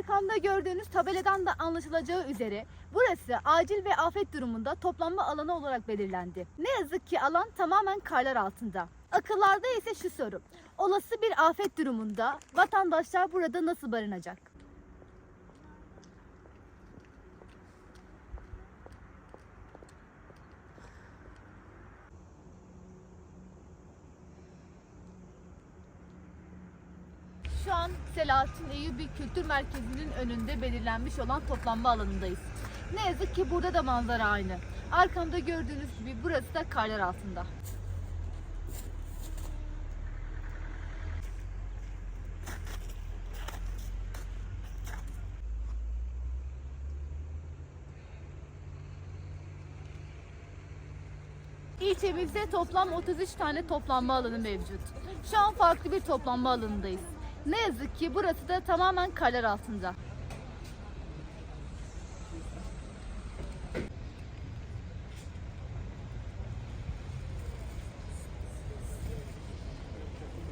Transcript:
Arkamda gördüğünüz tabeladan da anlaşılacağı üzere burası acil ve afet durumunda toplanma alanı olarak belirlendi. Ne yazık ki alan tamamen karlar altında. Akıllarda ise şu soru. Olası bir afet durumunda vatandaşlar burada nasıl barınacak? Şu an Selahattin Eyyubi Kültür Merkezi'nin önünde belirlenmiş olan toplanma alanındayız. Ne yazık ki burada da manzara aynı. Arkamda gördüğünüz gibi burası da karlar altında. İlçemizde toplam 33 tane toplanma alanı mevcut. Şu an farklı bir toplanma alanındayız. Ne yazık ki burası da tamamen karlar altında.